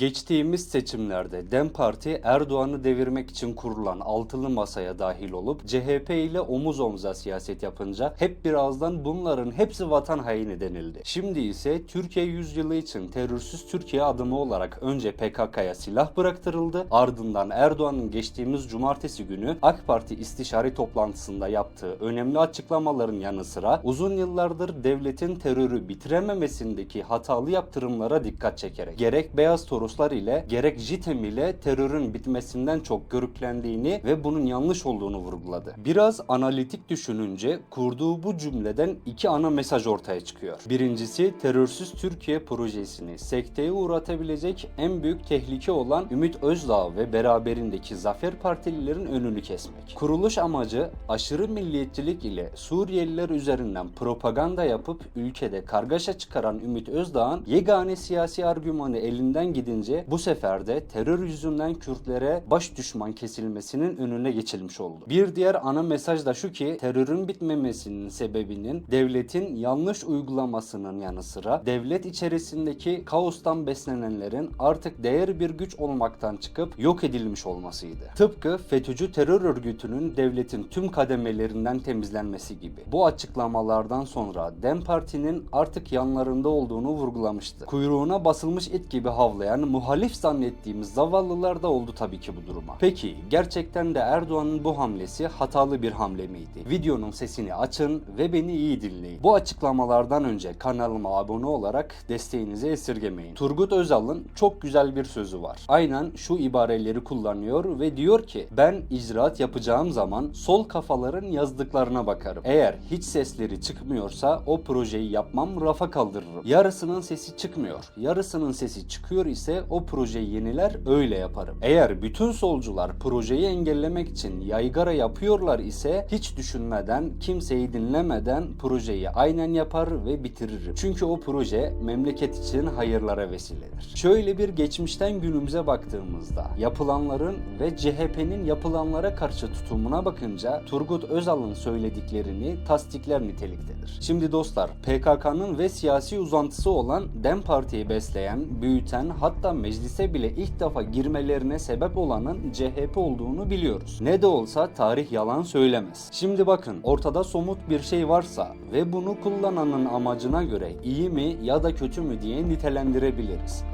Geçtiğimiz seçimlerde DEM Parti Erdoğan'ı devirmek için kurulan altılı masaya dahil olup CHP ile omuz omuza siyaset yapınca hep birazdan bunların hepsi vatan haini denildi. Şimdi ise Türkiye yüzyılı için terörsüz Türkiye adımı olarak önce PKK'ya silah bıraktırıldı ardından Erdoğan'ın geçtiğimiz cumartesi günü AK Parti istişare toplantısında yaptığı önemli açıklamaların yanı sıra uzun yıllardır devletin terörü bitirememesindeki hatalı yaptırımlara dikkat çekerek gerek Beyaz Toroslar ile gerek JITEM ile terörün bitmesinden çok görüklendiğini ve bunun yanlış olduğunu vurguladı. Biraz analitik düşününce kurduğu bu cümleden iki ana mesaj ortaya çıkıyor. Birincisi terörsüz Türkiye projesini sekteye uğratabilecek en büyük tehlike olan Ümit Özdağ ve beraberindeki Zafer Partililerin önünü kesmek. Kuruluş amacı aşırı milliyetçilik ile Suriyeliler üzerinden propaganda yapıp ülkede kargaşa çıkaran Ümit Özdağ'ın yegane siyasi argümanı elinden gidince bu sefer de terör yüzünden Kürtlere baş düşman kesilmesinin önüne geçilmiş oldu. Bir diğer ana mesaj da şu ki terörün bitmemesinin sebebinin devletin yanlış uygulamasının yanı sıra devlet içerisindeki kaostan beslenenlerin artık değer bir güç olmaktan çıkıp yok edilmiş olmasıydı. Tıpkı FETÖ'cü terör örgütünün devletin tüm kademelerinden temizlenmesi gibi. Bu açıklamalardan sonra DEM Parti'nin artık yanlarında olduğunu vurgulamıştı. Kuyruğuna basılmış it gibi havlayan muhalif zannettiğimiz zavallılar da oldu tabii ki bu duruma. Peki gerçekten de Erdoğan'ın bu hamlesi hatalı bir hamle miydi? Videonun sesini açın ve beni iyi dinleyin. Bu açıklamalardan önce kanalıma abone olarak desteğinizi esirgemeyin. Turgut Özal'ın çok güzel bir sözü var. Aynen şu ibareleri kullanıyor ve diyor ki ben icraat yapacağım zaman sol kafaların yazdıklarına bakarım. Eğer hiç sesleri çıkmıyorsa o projeyi yapmam rafa kaldırırım. Yarısının sesi çıkmıyor. Yarısının sesi çıkıyor ise o projeyi yeniler öyle yaparım. Eğer bütün solcular projeyi engellemek için yaygara yapıyorlar ise hiç düşünmeden, kimseyi dinlemeden projeyi aynen yapar ve bitiririm. Çünkü o proje memleket için hayırlara vesiledir. Şöyle bir geçmişten günümüze baktığımızda yapılanların ve CHP'nin yapılanlara karşı tutumuna bakınca Turgut Özal'ın söylediklerini tasdikler niteliktedir. Şimdi dostlar PKK'nın ve siyasi uzantısı olan DEM Parti'yi besleyen, büyüten hatta meclise bile ilk defa girmelerine sebep olanın CHP olduğunu biliyoruz. Ne de olsa tarih yalan söylemez. Şimdi bakın ortada somut bir şey varsa ve bunu kullananın amacına göre iyi mi ya da kötü mü diye nitelendirebiliriz.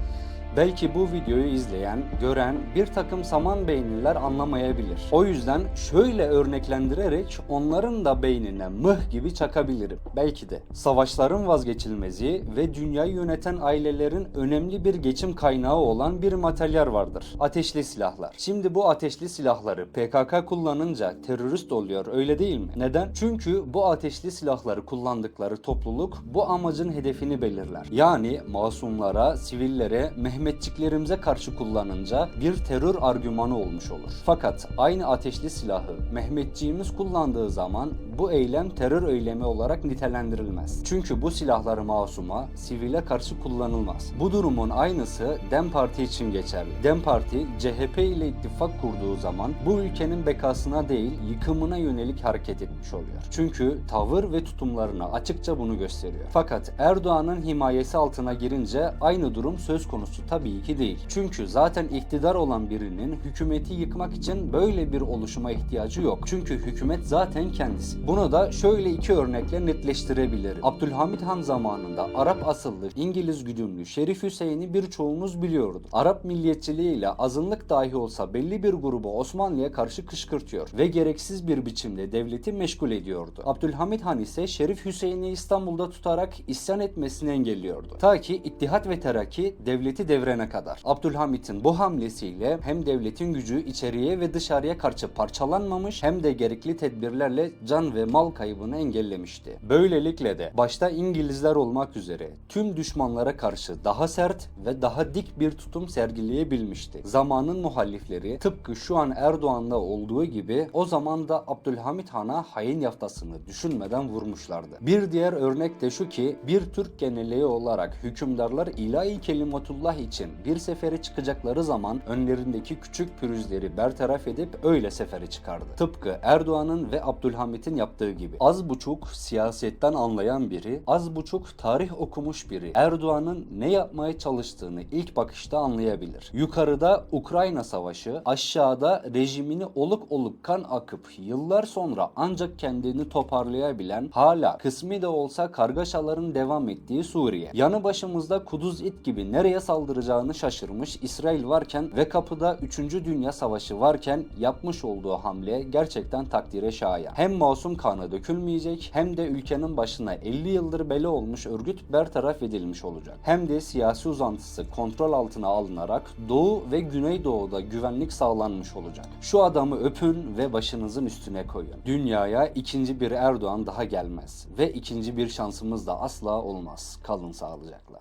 Belki bu videoyu izleyen, gören bir takım saman beyinliler anlamayabilir. O yüzden şöyle örneklendirerek onların da beynine mıh gibi çakabilirim. Belki de. Savaşların vazgeçilmezi ve dünyayı yöneten ailelerin önemli bir geçim kaynağı olan bir materyal vardır. Ateşli silahlar. Şimdi bu ateşli silahları PKK kullanınca terörist oluyor öyle değil mi? Neden? Çünkü bu ateşli silahları kullandıkları topluluk bu amacın hedefini belirler. Yani masumlara, sivillere, Mehmetçiklerimize karşı kullanınca bir terör argümanı olmuş olur. Fakat aynı ateşli silahı Mehmetçiğimiz kullandığı zaman bu eylem terör eylemi olarak nitelendirilmez. Çünkü bu silahları masuma, sivile karşı kullanılmaz. Bu durumun aynısı DEM Parti için geçerli. DEM Parti CHP ile ittifak kurduğu zaman bu ülkenin bekasına değil yıkımına yönelik hareket etmiş oluyor. Çünkü tavır ve tutumlarına açıkça bunu gösteriyor. Fakat Erdoğan'ın himayesi altına girince aynı durum söz konusu tabii ki değil. Çünkü zaten iktidar olan birinin hükümeti yıkmak için böyle bir oluşuma ihtiyacı yok. Çünkü hükümet zaten kendisi. Bunu da şöyle iki örnekle netleştirebilirim. Abdülhamit Han zamanında Arap asıllı İngiliz güdümlü Şerif Hüseyin'i birçoğumuz biliyordu. Arap milliyetçiliğiyle azınlık dahi olsa belli bir grubu Osmanlı'ya karşı kışkırtıyor ve gereksiz bir biçimde devleti meşgul ediyordu. Abdülhamit Han ise Şerif Hüseyin'i İstanbul'da tutarak isyan etmesini engelliyordu. Ta ki İttihat ve Terakki devleti devrene kadar. Abdülhamit'in bu hamlesiyle hem devletin gücü içeriye ve dışarıya karşı parçalanmamış hem de gerekli tedbirlerle can ve mal kaybını engellemişti. Böylelikle de başta İngilizler olmak üzere tüm düşmanlara karşı daha sert ve daha dik bir tutum sergileyebilmişti. Zamanın muhalifleri tıpkı şu an Erdoğan'da olduğu gibi o zaman da Abdülhamit Han'a hain yaftasını düşünmeden vurmuşlardı. Bir diğer örnek de şu ki bir Türk geneliği olarak hükümdarlar ilahi kelimatullah için bir sefere çıkacakları zaman önlerindeki küçük pürüzleri bertaraf edip öyle sefere çıkardı. Tıpkı Erdoğan'ın ve Abdülhamit'in yaptığı gibi. Az buçuk siyasetten anlayan biri, az buçuk tarih okumuş biri Erdoğan'ın ne yapmaya çalıştığını ilk bakışta anlayabilir. Yukarıda Ukrayna Savaşı, aşağıda rejimini oluk oluk kan akıp yıllar sonra ancak kendini toparlayabilen hala kısmi de olsa kargaşaların devam ettiği Suriye. Yanı başımızda kuduz it gibi nereye saldıracağını şaşırmış İsrail varken ve kapıda 3. Dünya Savaşı varken yapmış olduğu hamle gerçekten takdire şayan. Hem masum kanı dökülmeyecek hem de ülkenin başına 50 yıldır bela olmuş örgüt bertaraf edilmiş olacak. Hem de siyasi uzantısı kontrol altına alınarak Doğu ve Güneydoğu'da güvenlik sağlanmış olacak. Şu adamı öpün ve başınızın üstüne koyun. Dünyaya ikinci bir Erdoğan daha gelmez ve ikinci bir şansımız da asla olmaz. Kalın sağlıcakla.